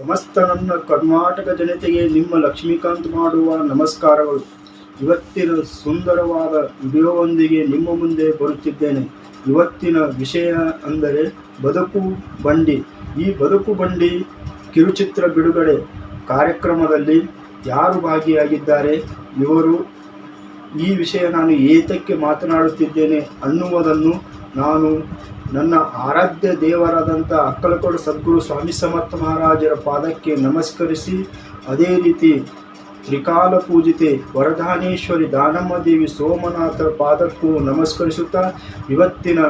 ಸಮಸ್ತ ನನ್ನ ಕರ್ನಾಟಕ ಜನತೆಗೆ ನಿಮ್ಮ ಲಕ್ಷ್ಮೀಕಾಂತ್ ಮಾಡುವ ನಮಸ್ಕಾರಗಳು. ಇವತ್ತಿನ ಸುಂದರವಾದ ವಿಡಿಯೋವೊಂದಿಗೆ ನಿಮ್ಮ ಮುಂದೆ ಬರುತ್ತಿದ್ದೇನೆ. ಇವತ್ತಿನ ವಿಷಯ ಅಂದರೆ ಬದುಕು ಬಂಡಿ. ಈ ಬದುಕು ಬಂಡಿ ಕಿರುಚಿತ್ರ ಬಿಡುಗಡೆ ಕಾರ್ಯಕ್ರಮದಲ್ಲಿ ಯಾರು ಭಾಗಿಯಾಗಿದ್ದಾರೆ, ಇವರು ಈ ವಿಷಯ ನಾನು ಏತಕ್ಕೆ ಮಾತನಾಡುತ್ತಿದ್ದೇನೆ ಅನ್ನುವುದನ್ನು ನಾನು ನನ್ನ ಆರಾಧ್ಯ ದೇವರಾದಂಥ ಅಕ್ಕಲಕೋಡು ಸದ್ಗುರು ಸ್ವಾಮಿ ಸಮರ್ಥ ಮಹಾರಾಜರ ಪಾದಕ್ಕೆ ನಮಸ್ಕರಿಸಿ, ಅದೇ ರೀತಿ ತ್ರಿಕಾಲ ಪೂಜಿತೆ ವರದಾನೇಶ್ವರಿ ದಾನಮ್ಮ ದೇವಿ ಸೋಮನಾಥರ ಪಾದಕ್ಕೂ ನಮಸ್ಕರಿಸುತ್ತಾ, ಇವತ್ತಿನ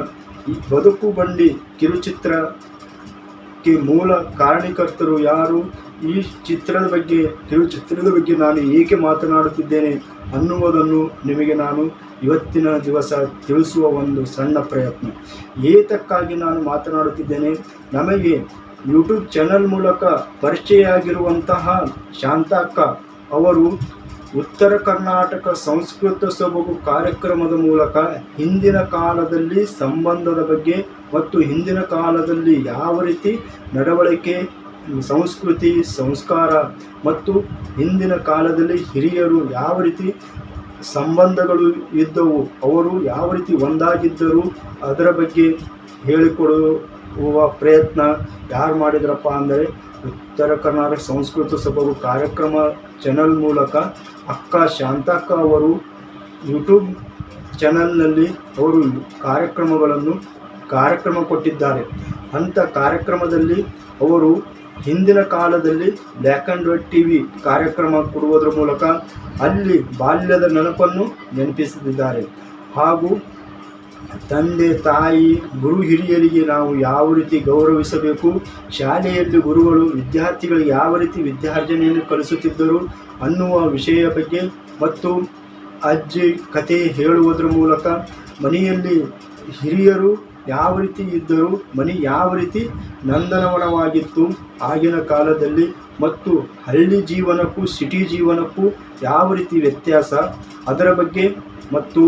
ಬದುಕು ಬಂಡಿ ಕಿರುಚಿತ್ರಕ್ಕೆ ಮೂಲ ಕಾರಣಕರ್ತರು ಯಾರು? ಈ ಚಿತ್ರದ ಬಗ್ಗೆ ಕಿರುಚಿತ್ರದ ಬಗ್ಗೆ ನಾನು ಏಕೆ ಮಾತನಾಡುತ್ತಿದ್ದೇನೆ ಅನ್ನುವುದನ್ನು ನಿಮಗೆ ನಾನು ಇವತ್ತಿನ ದಿವಸ ತಿಳಿಸುವ ಒಂದು ಸಣ್ಣ ಪ್ರಯತ್ನ. ಏತಕ್ಕಾಗಿ ನಾನು ಮಾತನಾಡುತ್ತಿದ್ದೇನೆ? ನಮಗೆ ಯೂಟ್ಯೂಬ್ ಚಾನಲ್ ಮೂಲಕ ಪರಿಚಯ ಆಗಿರುವಂತಹ ಶಾಂತಕ್ಕ ಅವರು ಉತ್ತರ ಕರ್ನಾಟಕ ಸಂಸ್ಕೃತ ಸೊಬಗು ಕಾರ್ಯಕ್ರಮದ ಮೂಲಕ ಹಿಂದಿನ ಕಾಲದಲ್ಲಿ ಸಂಬಂಧದ ಬಗ್ಗೆ ಮತ್ತು ಹಿಂದಿನ ಕಾಲದಲ್ಲಿ ಯಾವ ರೀತಿ ನಡವಳಿಕೆ ಸಂಸ್ಕೃತಿ, ಸಂಸ್ಕಾರ ಮತ್ತು ಹಿಂದಿನ ಕಾಲದಲ್ಲಿ ಹಿರಿಯರು ಯಾವ ರೀತಿ ಸಂಬಂಧಗಳು ಇದ್ದವು, ಅವರು ಯಾವ ರೀತಿ ಒಂದಾಗಿದ್ದರು, ಅದರ ಬಗ್ಗೆ ಹೇಳಿಕೊಡುವ ಪ್ರಯತ್ನ ಯಾರು ಮಾಡಿದ್ರಪ್ಪ ಅಂದರೆ ಉತ್ತರ ಕರ್ನಾಟಕ ಸಂಸ್ಕೃತ ಸಭರು ಕಾರ್ಯಕ್ರಮ ಚಾನಲ್ ಮೂಲಕ ಅಕ್ಕ ಶಾಂತಕ್ಕ ಅವರು ಯೂಟ್ಯೂಬ್ ಚಾನಲ್ನಲ್ಲಿ ಅವರು ಕಾರ್ಯಕ್ರಮಗಳನ್ನು ಕಾರ್ಯಕ್ರಮ ಕೊಟ್ಟಿದ್ದಾರೆ. ಅಂಥ ಕಾರ್ಯಕ್ರಮದಲ್ಲಿ ಅವರು ಹಿಂದಿನ ಕಾಲದಲ್ಲಿ black and white T V ಕಾರ್ಯಕ್ರಮ ಕೊಡುವುದರ ಮೂಲಕ ಅಲ್ಲಿ ಬಾಲ್ಯದ ನೆನಪನ್ನು ನೆನಪಿಸುತ್ತಿದ್ದಾರೆ ಹಾಗೂ ತಂದೆ, ತಾಯಿ, ಗುರು ಹಿರಿಯರಿಗೆ ನಾವು ಯಾವ ರೀತಿ ಗೌರವಿಸಬೇಕು, ಶಾಲೆಯಲ್ಲಿ ಗುರುಗಳು ವಿದ್ಯಾರ್ಥಿಗಳಿಗೆ ಯಾವ ರೀತಿ ವಿದ್ಯಾರ್ಜನೆಯನ್ನು ಕಲಿಸುತ್ತಿದ್ದರು ಅನ್ನುವ ವಿಷಯ ಬಗ್ಗೆ ಮತ್ತು ಅಜ್ಜಿ ಕತೆ ಹೇಳುವುದರ ಮೂಲಕ ಮನೆಯಲ್ಲಿ ಹಿರಿಯರು ಯಾವ ರೀತಿ ಇದ್ದರು ಮನೆ ಯಾವ ರೀತಿ ನಂದನವನವಾಗಿತ್ತು, ಆಗಿನ ಕಾಲದಲ್ಲಿ ಮತ್ತು ಹಳ್ಳಿ ಜೀವನಕ್ಕೂ ಸಿಟಿ ಜೀವನಕ್ಕೂ ಯಾವ ರೀತಿ ವ್ಯತ್ಯಾಸ? ಅದರ ಬಗ್ಗೆ ಮತ್ತು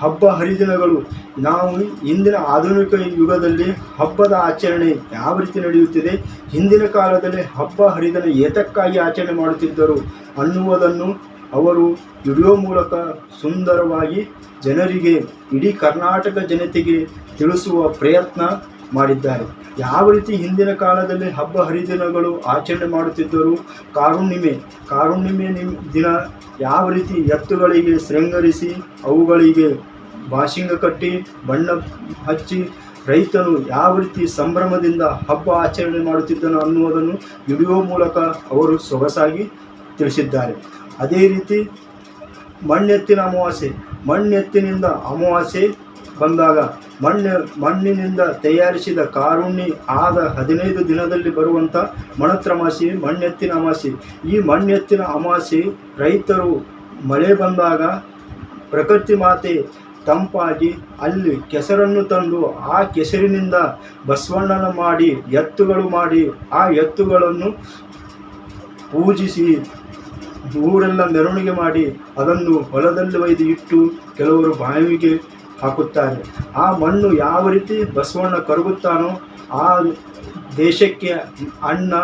ಹಬ್ಬ ಹರಿದಿನಗಳು, ನಾವು ಇಂದಿನ ಆಧುನಿಕ ಯುಗದಲ್ಲಿ ಹಬ್ಬದ ಆಚರಣೆ ಯಾವ ರೀತಿ ನಡೆಯುತ್ತಿದೆ? ಹಿಂದಿನ ಕಾಲದಲ್ಲಿ ಹಬ್ಬ ಹರಿದಿನ ಏತಕ್ಕಾಗಿ ಆಚರಣೆ ಮಾಡುತ್ತಿದ್ದರು ಅನ್ನುವುದನ್ನು ಅವರು ವಿಡಿಯೋ ಮೂಲಕ ಸುಂದರವಾಗಿ ಜನರಿಗೆ, ಇಡೀ ಕರ್ನಾಟಕ ಜನತೆಗೆ ತಿಳಿಸುವ ಪ್ರಯತ್ನ ಮಾಡಿದ್ದಾರೆ. ಯಾವ ರೀತಿ ಹಿಂದಿನ ಕಾಲದಲ್ಲಿ ಹಬ್ಬ ಹರಿದಿನಗಳು ಆಚರಣೆ ಮಾಡುತ್ತಿದ್ದರು ಕಾರುಣ್ಣಿಮೆ ಕಾರುಣ್ಣಿಮೆ ನಿಮ್ಮ ದಿನ ಯಾವ ರೀತಿ ಎತ್ತುಗಳಿಗೆ ಶೃಂಗರಿಸಿ, ಅವುಗಳಿಗೆ ಬಾಷಿಂಗ ಕಟ್ಟಿ, ಬಣ್ಣ ಹಚ್ಚಿ ರೈತನು ಯಾವ ರೀತಿ ಸಂಭ್ರಮದಿಂದ ಹಬ್ಬ ಆಚರಣೆ ಮಾಡುತ್ತಿದ್ದನು ಅನ್ನುವುದನ್ನು ವಿಡಿಯೋ ಮೂಲಕ ಅವರು ಸೊಗಸಾಗಿ ತಿಳಿಸಿದ್ದಾರೆ. ಅದೇ ರೀತಿ ಮಣ್ಣೆತ್ತಿನ ಅಮಾವಾಸ್ಯೆ. ಮಣ್ಣೆತ್ತಿನಿಂದ ಅಮಾವಾಸ್ಯೆ ಬಂದಾಗ ಮಣ್ಣು, ಮಣ್ಣಿನಿಂದ ತಯಾರಿಸಿದ ಕಾರುಣ್ಣಿ ಆದ ಹದಿನೈದು ದಿನದಲ್ಲಿ ಬರುವಂಥ ಮಣತ್ರಮಾಸಿ, ಮಣ್ಣೆತ್ತಿನ ಅಮಾಸೆ ಈ ಮಣ್ಣೆತ್ತಿನ ಅಮಾಸೆ ರೈತರು ಮಳೆ ಬಂದಾಗ ಪ್ರಕೃತಿ ಮಾತೆ ತಂಪಾಗಿ ಅಲ್ಲಿ ಕೆಸರನ್ನು ತಂದು ಆ ಕೆಸರಿನಿಂದ ಬಸವಣ್ಣನ ಮಾಡಿ ಎತ್ತುಗಳು ಮಾಡಿ ಆ ಎತ್ತುಗಳನ್ನು ಪೂಜಿಸಿ ಊರೆಲ್ಲ ಮೆರವಣಿಗೆ ಮಾಡಿ ಅದನ್ನು ಹೊಲದಲ್ಲಿ ಒಯ್ದು ಇಟ್ಟು ಕೆಲವರು ಬಾವಿಗೆ ಹಾಕುತ್ತಾರೆ. ಆ ಮಣ್ಣು ಯಾವ ರೀತಿ ಬಸವಣ್ಣ ಕರಗುತ್ತಾನೋ ಆ ದೇಶಕ್ಕೆ ಅನ್ನ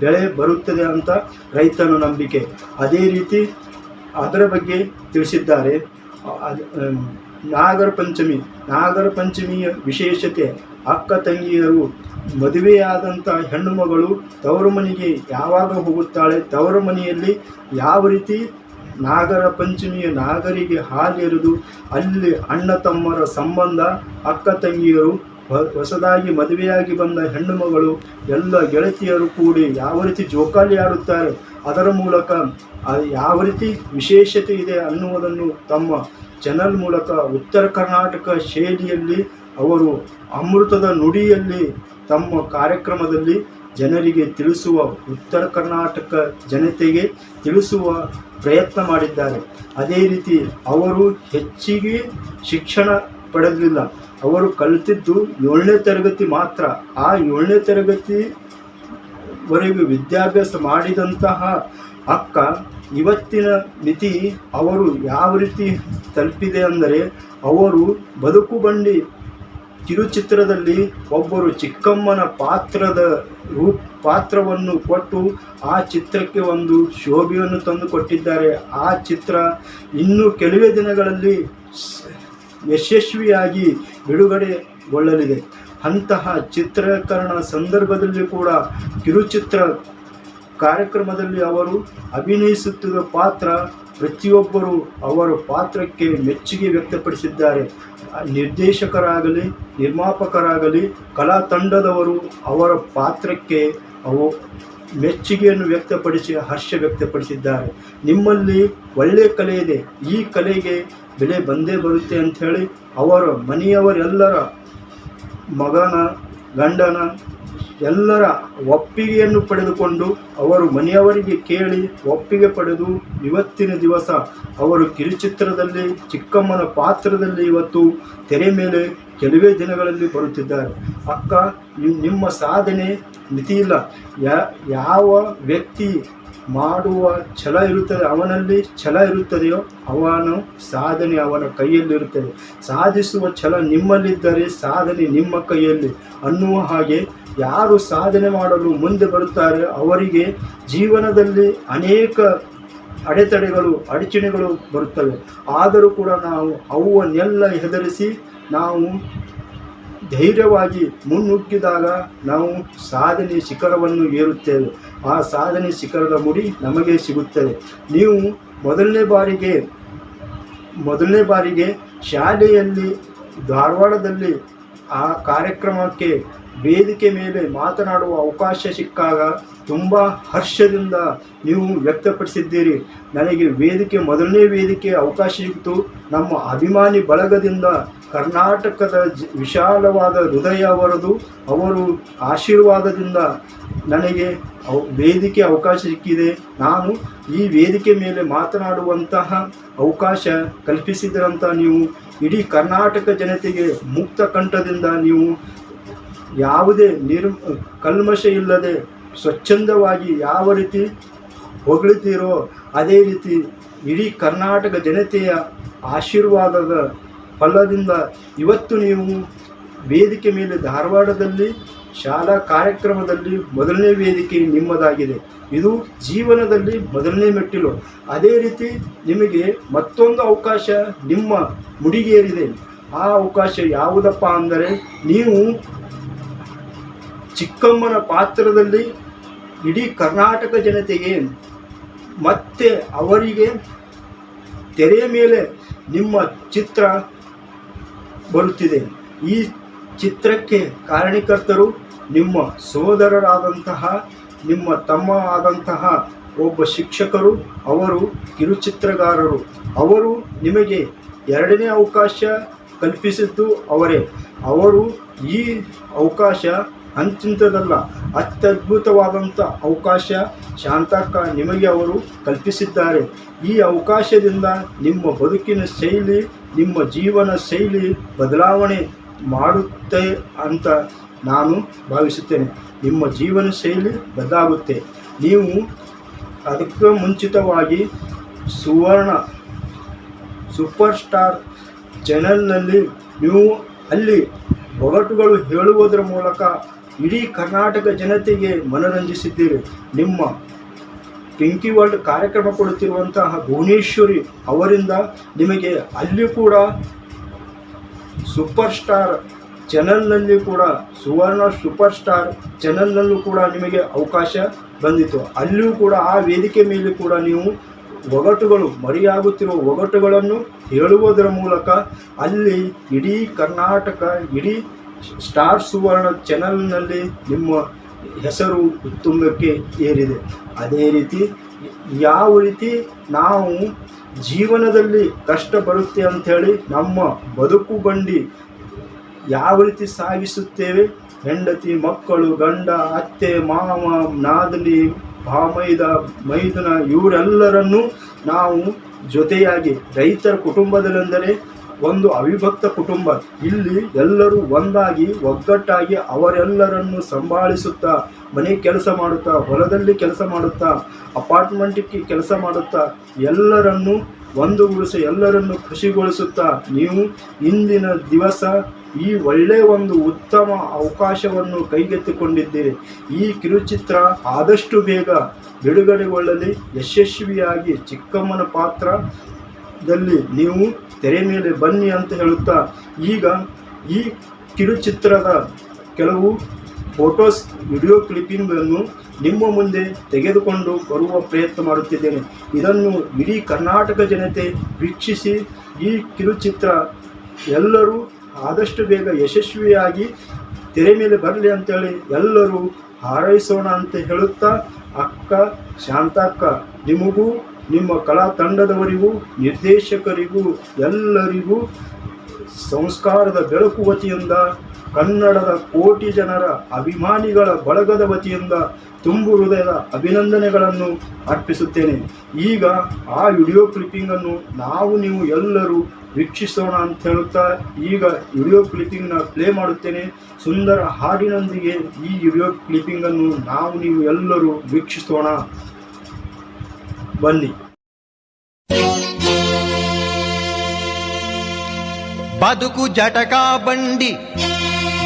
ಬೆಳೆ ಬರುತ್ತದೆ ಅಂತ ರೈತನ ನಂಬಿಕೆ. ಅದೇ ರೀತಿ ಅದರ ಬಗ್ಗೆ ತಿಳಿಸಿದ್ದಾರೆ. ನಾಗರ ಪಂಚಮಿ ನಾಗರ ಪಂಚಮಿಯ ವಿಶೇಷತೆ, ಅಕ್ಕ ತಂಗಿಯರು ಮದುವೆಯಾದಂಥ ಹೆಣ್ಣು ಮಗಳು ತವರು ಮನೆಗೆ ಯಾವಾಗ ಹೋಗುತ್ತಾಳೆ? ತವರು ಮನೆಯಲ್ಲಿ ಯಾವ ರೀತಿ ನಾಗರ ಪಂಚಮಿಯ ನಾಗರಿಗೆ ಹಾಲೆರೆದು ಅಲ್ಲಿ ಅಣ್ಣ ತಮ್ಮರ ಸಂಬಂಧ, ಅಕ್ಕ ತಂಗಿಯರು ಹೊಸದಾಗಿ ಮದುವೆಯಾಗಿ ಬಂದ ಹೆಣ್ಣು ಮಗಳು, ಎಲ್ಲ ಗೆಳತಿಯರು ಕೂಡಿ ಯಾವ ರೀತಿ ಜೋಕಾಲಿ ಆಡುತ್ತಾರೆ, ಅದರ ಮೂಲಕ ಯಾವ ರೀತಿ ವಿಶೇಷತೆ ಇದೆ ಅನ್ನುವುದನ್ನು ತಮ್ಮ ಚಾನಲ್ ಮೂಲಕ ಉತ್ತರ ಕರ್ನಾಟಕ ಶೈಲಿಯಲ್ಲಿ ಅವರು ಅಮೃತದ ನುಡಿಯಲ್ಲಿ ತಮ್ಮ ಕಾರ್ಯಕ್ರಮದಲ್ಲಿ ಜನರಿಗೆ ತಿಳಿಸುವ ಉತ್ತರ ಕರ್ನಾಟಕ ಜನತೆಗೆ ತಿಳಿಸುವ ಪ್ರಯತ್ನ ಮಾಡಿದ್ದಾರೆ. ಅದೇ ರೀತಿ ಅವರು ಹೆಚ್ಚಿಗೆ ಶಿಕ್ಷಣ ಪಡೆದಿಲ್ಲ. ಅವರು ಕಲಿತಿದ್ದು ಏಳನೇ ತರಗತಿ ಮಾತ್ರ. ಆ ಏಳನೇ ತರಗತಿವರೆಗೂ ವಿದ್ಯಾಭ್ಯಾಸ ಮಾಡಿದಂತಹ ಅಕ್ಕ, ಇವತ್ತಿನ ಮಿತಿ ಅವರು ಯಾವ ರೀತಿ ತಲುಪಿದೆ ಅಂದರೆ, ಅವರು ಬದುಕು ಬಂಡಿ ಕಿರುಚಿತ್ರದಲ್ಲಿ ಒಬ್ಬರು ಚಿಕ್ಕಮ್ಮನ ಪಾತ್ರದ ರೂಪ್, ಪಾತ್ರವನ್ನು ಕೊಟ್ಟು ಆ ಚಿತ್ರಕ್ಕೆ ಒಂದು ಶೋಭೆಯನ್ನು ತಂದು ಕೊಟ್ಟಿದ್ದಾರೆ ಆ ಚಿತ್ರ ಇನ್ನೂ ಕೆಲವೇ ದಿನಗಳಲ್ಲಿ ಯಶಸ್ವಿಯಾಗಿ ಬಿಡುಗಡೆಗೊಳ್ಳಲಿದೆ. ಅಂತಹ ಚಿತ್ರೀಕರಣ ಸಂದರ್ಭದಲ್ಲಿ ಕೂಡ ಕಿರುಚಿತ್ರ ಕಾರ್ಯಕ್ರಮದಲ್ಲಿ ಅವರು ಅಭಿನಯಿಸುತ್ತಿರುವ ಪಾತ್ರ ಪ್ರತಿಯೊಬ್ಬರು ಅವರ ಪಾತ್ರಕ್ಕೆ ಮೆಚ್ಚುಗೆ ವ್ಯಕ್ತಪಡಿಸಿದ್ದಾರೆ. ನಿರ್ದೇಶಕರಾಗಲಿ, ನಿರ್ಮಾಪಕರಾಗಲಿ ಕಲಾ ತಂಡದವರು ಅವರ ಪಾತ್ರಕ್ಕೆ ಅವು ಮೆಚ್ಚುಗೆಯನ್ನು ವ್ಯಕ್ತಪಡಿಸಿ, ಹರ್ಷ ವ್ಯಕ್ತಪಡಿಸಿದ್ದಾರೆ. ನಿಮ್ಮಲ್ಲಿ ಒಳ್ಳೆಯ ಕಲೆ ಇದೆ. ಈ ಕಲೆಗೆ ಬೆಲೆ ಬಂದೇ ಬರುತ್ತೆ ಅಂಥೇಳಿ, ಅವರ ಮನೆಯವರೆಲ್ಲರ ಮಗನ, ಗಂಡನ ಎಲ್ಲರ ಒಪ್ಪಿಗೆಯನ್ನು ಪಡೆದುಕೊಂಡು ಅವರು ಮನೆಯವರಿಗೆ ಕೇಳಿ ಒಪ್ಪಿಗೆ ಪಡೆದು ಇವತ್ತಿನ ದಿವಸ ಅವರು ಕಿರುಚಿತ್ರದಲ್ಲಿ, ಚಿಕ್ಕಮ್ಮನ ಪಾತ್ರದಲ್ಲಿ ಇವತ್ತು ತೆರೆ ಮೇಲೆ ಕೆಲವೇ ದಿನಗಳಲ್ಲಿ ಬರುತ್ತಿದ್ದಾರೆ. ಅಕ್ಕ ನಿಮ್ಮ ಸಾಧನೆ ಮಿತಿಯಿಲ್ಲ. ಯಾವ ವ್ಯಕ್ತಿ ಮಾಡುವ ಛಲ ಇರುತ್ತದೆ ಅವನಲ್ಲಿ, ಛಲ ಇರುತ್ತದೆಯೋ ಅವನು ಸಾಧನೆ ಅವನ ಕೈಯಲ್ಲಿರುತ್ತದೆ. ಸಾಧಿಸುವ ಛಲ ನಿಮ್ಮಲ್ಲಿದ್ದರೆ ಸಾಧನೆ ನಿಮ್ಮ ಕೈಯಲ್ಲಿ ಅನ್ನುವ ಹಾಗೆ ಯಾರು ಸಾಧನೆ ಮಾಡಲು ಮುಂದೆ ಬರುತ್ತಾರೆ, ಅವರಿಗೆ ಜೀವನದಲ್ಲಿ ಅನೇಕ ಅಡೆತಡೆಗಳು, ಅಡಚಣೆಗಳು ಬರುತ್ತವೆ. ಆದರೂ ಕೂಡ ನಾವು ಅವನ್ನೆಲ್ಲ ಹೆದರಿಸಿ, ನಾವು ಧೈರ್ಯವಾಗಿ ಮುನ್ನುಗ್ಗಿದಾಗ ನಾವು ಸಾಧನೆ ಶಿಖರವನ್ನು ಏರುತ್ತೇವೆ. ಆ ಸಾಧನೆ ಶಿಖರದ ಮುಡಿ ನಮಗೆ ಸಿಗುತ್ತದೆ. ನೀವು ಮೊದಲನೇ ಬಾರಿಗೆ ಮೊದಲನೇ ಬಾರಿಗೆ ಶಾಲೆಯಲ್ಲಿ, ಧಾರವಾಡದಲ್ಲಿ ಆ ಕಾರ್ಯಕ್ರಮಕ್ಕೆ ವೇದಿಕೆ ಮೇಲೆ ಮಾತನಾಡುವ ಅವಕಾಶ ಸಿಕ್ಕಾಗ ತುಂಬ ಹರ್ಷದಿಂದ ನೀವು ವ್ಯಕ್ತಪಡಿಸಿದ್ದೀರಿ. ನನಗೆ ವೇದಿಕೆ, ಮೊದಲನೇ ವೇದಿಕೆ ಅವಕಾಶ ಸಿಕ್ತು ನಮ್ಮ ಅಭಿಮಾನಿ ಬಳಗದಿಂದ ಕರ್ನಾಟಕದ ವಿಶಾಲವಾದ ಹೃದಯ ಅವರದು ಅವರು ಆಶೀರ್ವಾದದಿಂದ ನನಗೆ ವೇದಿಕೆ ಅವಕಾಶ ಸಿಕ್ಕಿದೆ. ನಾನು ಈ ವೇದಿಕೆ ಮೇಲೆ ಮಾತನಾಡುವಂತಹ ಅವಕಾಶ ಕಲ್ಪಿಸಿದ್ರಂತ ನೀವು, ಇಡೀ ಕರ್ನಾಟಕ ಜನತೆಗೆ ಮುಕ್ತ ಕಂಠದಿಂದ ನೀವು ಯಾವುದೇ ನಿರ್ ಕಲ್ಮಶ ಇಲ್ಲದೆ ಸ್ವಚ್ಛಂದವಾಗಿ ಯಾವ ರೀತಿ ಹೊಗಳುತ್ತೀರೋ ಅದೇ ರೀತಿ ಇಡೀ ಕರ್ನಾಟಕ ಜನತೆಯ ಆಶೀರ್ವಾದದ ಫಲದಿಂದ ಇವತ್ತು ನೀವು ವೇದಿಕೆ ಮೇಲೆ ಧಾರವಾಡದಲ್ಲಿ ಶಾಲಾ ಕಾರ್ಯಕ್ರಮದಲ್ಲಿ ಮೊದಲನೇ ವೇದಿಕೆ ನಿಮ್ಮದಾಗಿದೆ. ಇದು ಜೀವನದಲ್ಲಿ ಮೊದಲನೇ ಮೆಟ್ಟಿಲು. ಅದೇ ರೀತಿ ನಿಮಗೆ ಮತ್ತೊಂದು ಅವಕಾಶ ನಿಮ್ಮ ಮುಡಿಗೇರಿದೆ. ಆ ಅವಕಾಶ ಯಾವುದಪ್ಪ ಅಂದರೆ ನೀವು ಚಿಕ್ಕಮ್ಮನ ಪಾತ್ರದಲ್ಲಿ ಇಡೀ ಕರ್ನಾಟಕ ಜನತೆಗೆ ಮತ್ತೆ ಅವರಿಗೆ ತೆರೆಯ ಮೇಲೆ ನಿಮ್ಮ ಚಿತ್ರ ಬರುತ್ತಿದೆ. ಈ ಚಿತ್ರಕ್ಕೆ ಕಾರಣಕರ್ತರು ನಿಮ್ಮ ಸೋದರರಾದಂತಹ ನಿಮ್ಮ ತಮ್ಮ ಆದಂತಹ ಒಬ್ಬ ಶಿಕ್ಷಕರು, ಅವರು ಕಿರುಚಿತ್ರಗಾರರು. ಅವರು ನಿಮಗೆ ಎರಡನೇ ಅವಕಾಶ ಕಲ್ಪಿಸಿದ್ದು ಅವರೇ. ಅವರು ಈ ಅವಕಾಶ ಅಂತಿಂತದಲ್ಲ ಅತ್ಯದ್ಭುತವಾದಂಥ ಅವಕಾಶ ಶಾಂತಕ್ಕ ನಿಮಗೆ ಅವರು ಕಲ್ಪಿಸಿದ್ದಾರೆ. ಈ ಅವಕಾಶದಿಂದ ನಿಮ್ಮ ಬದುಕಿನ ಶೈಲಿ, ನಿಮ್ಮ ಜೀವನ ಶೈಲಿ ಬದಲಾವಣೆ ಮಾಡುತ್ತೆ ಅಂತ ನಾನು ಭಾವಿಸುತ್ತೇನೆ. ನಿಮ್ಮ ಜೀವನ ಶೈಲಿ ಬದಲಾಗುತ್ತೆ. ನೀವು ಅದಕ್ಕೆ ಮುಂಚಿತವಾಗಿ ಸುವರ್ಣ ಸೂಪರ್ ಸ್ಟಾರ್ ಚಾನೆಲ್ನಲ್ಲಿ ನೀವು ಅಲ್ಲಿ ಒಗಟುಗಳು ಹೇಳುವುದರ ಮೂಲಕ ಇಡೀ ಕರ್ನಾಟಕ ಜನತೆಗೆ ಮನರಂಜಿಸಿದ್ದೀರಿ. ನಿಮ್ಮ ಪಿಂಕಿ ವರ್ಲ್ಡ್ ಕಾರ್ಯಕ್ರಮ ಕೊಡುತ್ತಿರುವಂತಹ ಭುವನೇಶ್ವರಿ ಅವರಿಂದ ನಿಮಗೆ ಅಲ್ಲಿ ಕೂಡ ಸೂಪರ್ ಸ್ಟಾರ್ ಚಾನಲ್ನಲ್ಲಿ ಕೂಡ ಸುವರ್ಣ ಸೂಪರ್ ಸ್ಟಾರ್ ಚಾನಲ್ನಲ್ಲೂ ಕೂಡ ನಿಮಗೆ ಅವಕಾಶ ಬಂದಿತ್ತು. ಅಲ್ಲಿಯೂ ಕೂಡ ಆ ವೇದಿಕೆ ಮೇಲೆ ಕೂಡ ನೀವು ಒಗಟುಗಳು, ಮರೆಯಾಗುತ್ತಿರುವ ಒಗಟುಗಳನ್ನು ಹೇಳುವುದರ ಮೂಲಕ ಅಲ್ಲಿ ಇಡೀ ಕರ್ನಾಟಕ, ಇಡೀ ಸ್ಟಾರ್ ಸುವರ್ಣ ಚಾನಲ್ನಲ್ಲಿ ನಿಮ್ಮ ಹೆಸರು ಉತ್ತುಂಗಕ್ಕೆ ಏರಿದೆ. ಅದೇ ರೀತಿ ಯಾವ ರೀತಿ ನಾವು ಜೀವನದಲ್ಲಿ ಕಷ್ಟ ಬರುತ್ತೆ ಅಂಥೇಳಿ ನಮ್ಮ ಬದುಕು ಬಂಡಿ ಯಾವ ರೀತಿ ಸಾಗಿಸುತ್ತೇವೆ? ಹೆಂಡತಿ, ಮಕ್ಕಳು, ಗಂಡ, ಅತ್ತೆ, ಮಾವ ನಾದಲಿ ಭಾಮೈದ, ಮೈದನ ಇವರೆಲ್ಲರನ್ನೂ ನಾವು ಜೊತೆಯಾಗಿ ರೈತರ ಕುಟುಂಬದಲ್ಲೆಂದರೆ ಒಂದು ಅವಿಭಕ್ತ ಕುಟುಂಬ. ಇಲ್ಲಿ ಎಲ್ಲರೂ ಒಂದಾಗಿ, ಒಗ್ಗಟ್ಟಾಗಿ ಅವರೆಲ್ಲರನ್ನು ಸಂಭಾಳಿಸುತ್ತಾ, ಮನೆ ಕೆಲಸ ಮಾಡುತ್ತಾ, ಹೊಲದಲ್ಲಿ ಕೆಲಸ ಮಾಡುತ್ತಾ, ಅಪಾರ್ಟ್ಮೆಂಟ್ಗೆ ಕೆಲಸ ಮಾಡುತ್ತಾ, ಎಲ್ಲರನ್ನು ಒಂದುಗೂಡಿಸಿ, ಎಲ್ಲರನ್ನು ಖುಷಿಗೊಳಿಸುತ್ತಾ, ನೀವು ಇಂದಿನ ದಿವಸ ಈ ಒಳ್ಳೆಯ ಒಂದು ಉತ್ತಮ ಅವಕಾಶವನ್ನು ಕೈಗೆತ್ತಿಕೊಂಡಿದ್ದೀರಿ. ಈ ಕಿರುಚಿತ್ರ ಆದಷ್ಟು ಬೇಗ ಬಿಡುಗಡೆಗೊಳ್ಳಲಿ. ಯಶಸ್ವಿಯಾಗಿ ಚಿಕ್ಕಮ್ಮನ ಪಾತ್ರದಲ್ಲಿ ನೀವು ತೆರೆ ಮೇಲೆ ಬನ್ನಿ ಅಂತ ಹೇಳುತ್ತಾ, ಈಗ ಈ ಕಿರುಚಿತ್ರದ ಕೆಲವು ಫೋಟೋಸ್, ವಿಡಿಯೋ ಕ್ಲಿಪ್ಪಿಂಗನ್ನು ನಿಮ್ಮ ಮುಂದೆ ತೆಗೆದುಕೊಂಡು ಬರುವ ಪ್ರಯತ್ನ ಮಾಡುತ್ತಿದ್ದೇನೆ. ಇದನ್ನು ಇಡೀ ಕರ್ನಾಟಕ ಜನತೆ ವೀಕ್ಷಿಸಿ, ಈ ಕಿರುಚಿತ್ರ ಎಲ್ಲರೂ ಆದಷ್ಟು ಬೇಗ ಯಶಸ್ವಿಯಾಗಿ ತೆರೆ ಮೇಲೆ ಬರಲಿ ಅಂತೇಳಿ ಎಲ್ಲರೂ ಹಾರೈಸೋಣ ಅಂತ ಹೇಳುತ್ತಾ, ಅಕ್ಕ, ಶಾಂತಕ್ಕ, ನಿಮಗೂ ನಿಮ್ಮ ಕಲಾ ತಂಡದವರಿಗೂ, ನಿರ್ದೇಶಕರಿಗೂ, ಎಲ್ಲರಿಗೂ ಸಂಸ್ಕಾರದ ಬೆಳಕು ವತಿಯಿಂದ, ಕನ್ನಡದ ಕೋಟಿ ಜನರ ಅಭಿಮಾನಿಗಳ ಬಳಗದ ವತಿಯಿಂದ ತುಂಬು ಹೃದಯದ ಅಭಿನಂದನೆಗಳನ್ನು ಅರ್ಪಿಸುತ್ತೇನೆ. ಈಗ ಆ ವಿಡಿಯೋ ಕ್ಲಿಪ್ಪಿಂಗನ್ನು ನಾವು ನೀವು ಎಲ್ಲರೂ ವೀಕ್ಷಿಸೋಣ ಅಂತ ಹೇಳುತ್ತಾ, ಈಗ ವಿಡಿಯೋ ಕ್ಲಿಪ್ಪಿಂಗ್ನ ಪ್ಲೇ ಮಾಡುತ್ತೇನೆ. ಸುಂದರ ಹಾಡಿನೊಂದಿಗೆ ಈ ವಿಡಿಯೋ ಕ್ಲಿಪ್ಪಿಂಗನ್ನು ನಾವು ನೀವು ಎಲ್ಲರೂ ವೀಕ್ಷಿಸೋಣ. ಬನ್ನಿ. ಬದುಕು ಜಟಕಾ ಬಂಡಿ,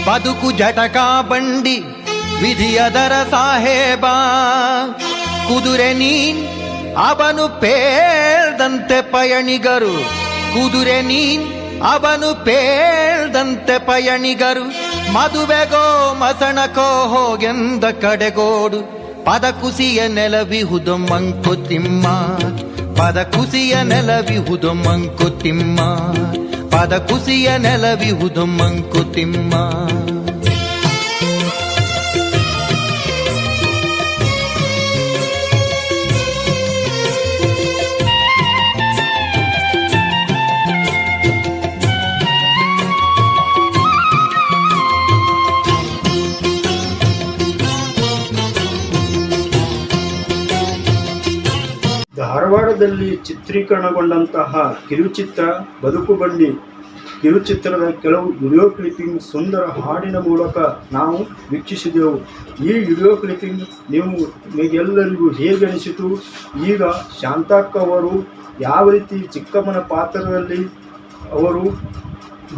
ಬದುಕು ಜಟಕಾ ಬಂಡಿ ವಿಧಿಯದರ ಸಾಹೇಬ. ಕುದುರೆ ನೀನ್, ಅವನು ಪೇಳ್ದಂತೆ ಪಯಣಿಗರು. ಕುದುರೆ ನೀನ್, ಅವನು ಪೇಳ್ದಂತೆ ಪಯಣಿಗರು. ಮದುವೆಗೋ ಮಸಣಕೋ ಹೋಗೆಂದ ಕಡೆಗೋಡು. ಪದ ಕುಸಿಯ ನೆಲವಿಹುದು ಮಂಕುತಿಮ್ಮ ಪದ ಕುಸಿಯ ನೆಲವಿಹುದು ಮಂಕುತಿಮ್ಮ ಪದ ಕುಸಿಯ ನೆಲವಿಹುದು ಮಂಕುತಿಮ್ಮ ಧಾರವಾಡದಲ್ಲಿ ಚಿತ್ರೀಕರಣಗೊಂಡಂತಹ ಕಿರುಚಿತ್ರ, ಬದುಕು ಬಂಡಿ ಕಿರುಚಿತ್ರದ ಕೆಲವು ವಿಡಿಯೋ ಕ್ಲಿಪ್ಪಿಂಗ್ ಸುಂದರ ಹಾಡಿನ ಮೂಲಕ ನಾವು ವೀಕ್ಷಿಸಿದೆವು. ಈ ವಿಡಿಯೋ ಕ್ಲಿಪ್ಪಿಂಗ್ ನೀವು ನಿಮಗೆಲ್ಲರಿಗೂ ಹೇಗೆ ಅನಿಸಿತು ಈಗ ಶಾಂತಕ್ಕ ಅವರು ಯಾವ ರೀತಿ ಚಿಕ್ಕಮ್ಮನ ಪಾತ್ರದಲ್ಲಿ ಅವರು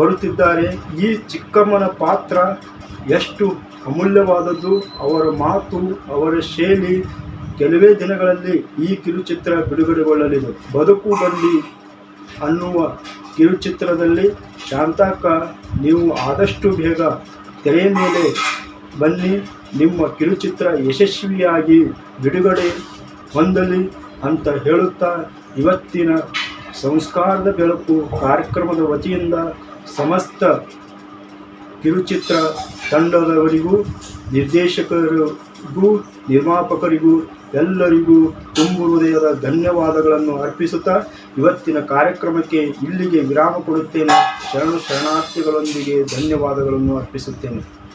ಬರುತ್ತಿದ್ದಾರೆ? ಈ ಚಿಕ್ಕಮ್ಮನ ಪಾತ್ರ ಎಷ್ಟು ಅಮೂಲ್ಯವಾದದ್ದು? ಅವರ ಮಾತು, ಅವರ ಶೈಲಿ ಕೆಲವೇ ದಿನಗಳಲ್ಲಿ ಈ ಕಿರುಚಿತ್ರ ಬಿಡುಗಡೆಗೊಳ್ಳಲಿದೆ. ಬದುಕು ಬನ್ನಿ ಅನ್ನುವ ಕಿರುಚಿತ್ರದಲ್ಲಿ ಶಾಂತಕ್ಕ, ನೀವು ಆದಷ್ಟು ಬೇಗ ತೆರೆ ಮೇಲೆ ಬನ್ನಿ. ನಿಮ್ಮ ಕಿರುಚಿತ್ರ ಯಶಸ್ವಿಯಾಗಿ ಬಿಡುಗಡೆ ಹೊಂದಲಿ ಅಂತ ಹೇಳುತ್ತಾ ಇವತ್ತಿನ ಸಂಸ್ಕಾರದ ಬೆಳಕು ಕಾರ್ಯಕ್ರಮದ ವತಿಯಿಂದ ಸಮಸ್ತ ಕಿರುಚಿತ್ರ ತಂಡದವರಿಗೂ ನಿರ್ದೇಶಕರಿಗೂ ನಿರ್ಮಾಪಕರಿಗೂ, ಎಲ್ಲರಿಗೂ ತುಂಬು ಹೃದಯದ ಧನ್ಯವಾದಗಳನ್ನು ಅರ್ಪಿಸುತ್ತಾ ಇವತ್ತಿನ ಕಾರ್ಯಕ್ರಮಕ್ಕೆ ಇಲ್ಲಿಗೆ ವಿರಾಮ ಕೊಡುತ್ತೇನೆ. ಶರಣ ಶರಣಾರ್ಥಿಗಳೊಂದಿಗೆ ಧನ್ಯವಾದಗಳನ್ನು ಅರ್ಪಿಸುತ್ತೇನೆ.